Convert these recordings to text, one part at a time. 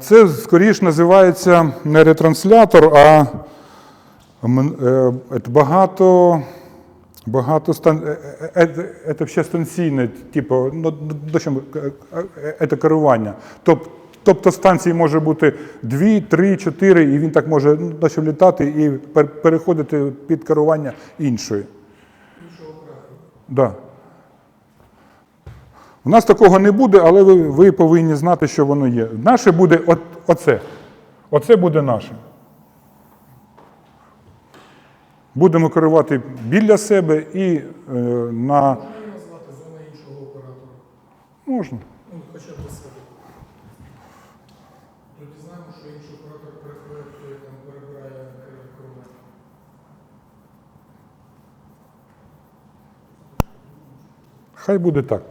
Це скоріш називається не ретранслятор, а е, багато, багато стан... е, е, е, ще станційне, типу, ну, це керування. Тоб- Тобто станцій може бути дві, три, чотири, і він так може ну, літати і переходити під керування іншої. Да. У нас такого не буде, але ви, ви повинні знати, що воно є. Наше буде от, оце. Оце буде наше. Будемо керувати біля себе і е, на. Можна назвати зона іншого оператора? Можна. Ну, хоча б для себе. Тоді знаємо, що інший оператор перепроєктує, там перебирає е, Хай буде так.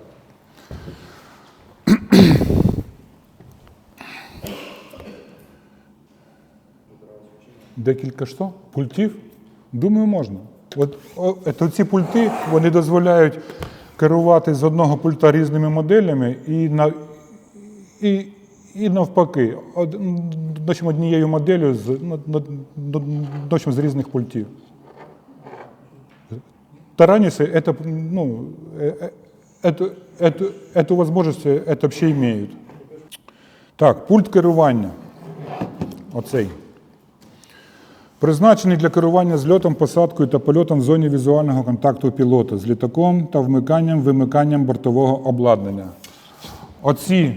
Декілька що? Пультів? Думаю, можна. От, о, то ці пульти вони дозволяють керувати з одного пульта різними моделями і, на, і, і навпаки, од, однією моделлю з, з різних пультів. Таранисы это, ну, э, э, эту, эту, эту возможность э, это вообще имеют. Так, пульт керування. Оцей. Призначений для керування зльотом, посадкою та польотом в зоні візуального контакту пілота з літаком та вмиканням, вимиканням бортового обладнання. Оці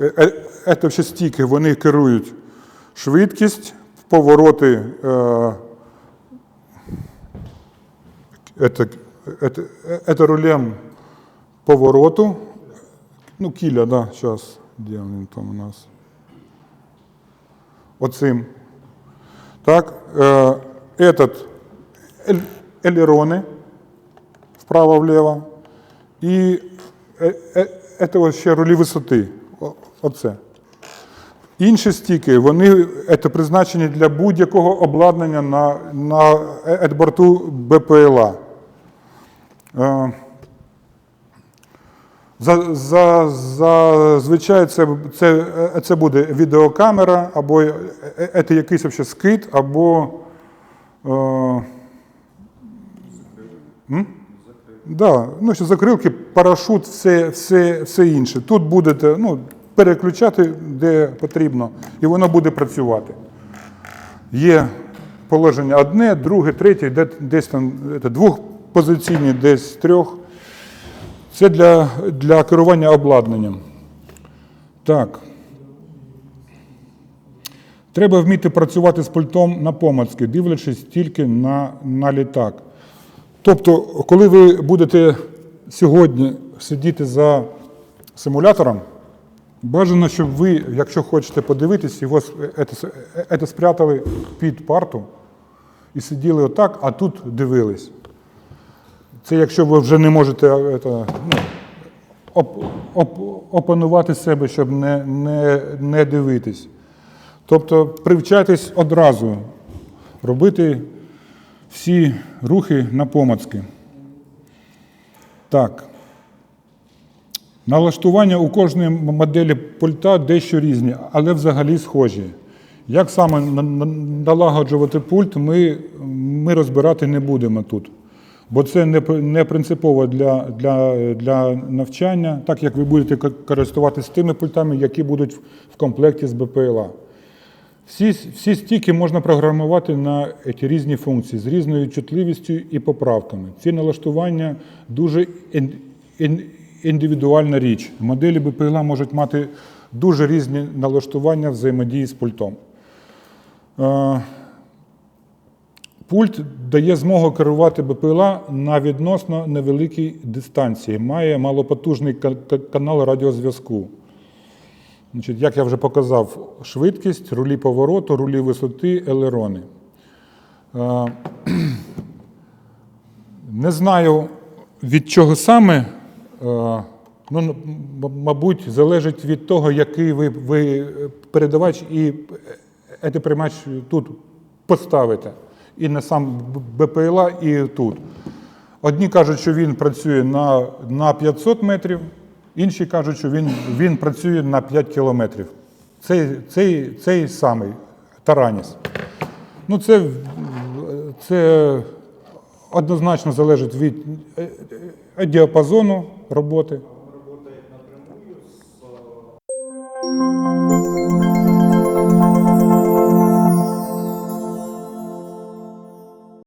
е, е, це все стіки, вони керують швидкість, повороти. Е, это, это, это рулем повороту. Ну, киля, да, сейчас. Где он там у нас? Оцим. Так, э, этот эль- элероны вправо-влево. І е, е, это ось ще рулі висоти. О- Оце. Інші стіки, вони це призначені для будь-якого обладнання на, на е- борту БПЛА. Е, За, за, зазвичай це, це, це буде відеокамера, або е- е- це якийсь вообще скид, або. Е? Да, ну, що закрилки, парашут, все, все, все інше. Тут будете ну, переключати, де потрібно, і воно буде працювати. Є положення одне, друге, третє, десь там це, двохпозиційні, десь трьох. Це для, для керування обладнанням. Так. Треба вміти працювати з пультом на помацки, дивлячись тільки на, на літак. Тобто, коли ви будете сьогодні сидіти за симулятором, бажано, щоб ви, якщо хочете подивитись, його ете спрятали під парту і сиділи отак, а тут дивились. Це якщо ви вже не можете е, ете, ну, оп, оп, опанувати себе, щоб не, не, не дивитись. Тобто привчайтесь одразу робити всі рухи на помацки. Так. Налаштування у кожної моделі пульта дещо різні, але взагалі схожі. Як саме на- на- налагоджувати пульт, ми, ми розбирати не будемо тут. Бо це не, не принципово для, для, для навчання, так як ви будете користуватися тими пультами, які будуть в- комплекті з БПЛА. Всі, всі стіки можна програмувати на ці різні функції з різною чутливістю і поправками. Ці налаштування дуже ін- ін- індивідуальна річ. Моделі БПЛА можуть мати дуже різні налаштування взаємодії з пультом. Е, Пульт дає змогу керувати БПЛА на відносно невеликій дистанції, має малопотужний ка- ка- канал радіозв'язку. Значить, як я вже показав, швидкість, рулі повороту, рулі висоти, елерони. Е, Не знаю, від чого саме. е, Ну, мабуть, залежить від того, який ви, ви передавач і цей приймач тут поставите. І на сам БПЛА, і тут. Одні кажуть, що він працює на, на 500 метрів, інші кажуть, що він, він працює на 5 кілометрів. Цей, цей, цей самий Тараніс. Ну, це, це однозначно залежить від е, е, діапазону роботи.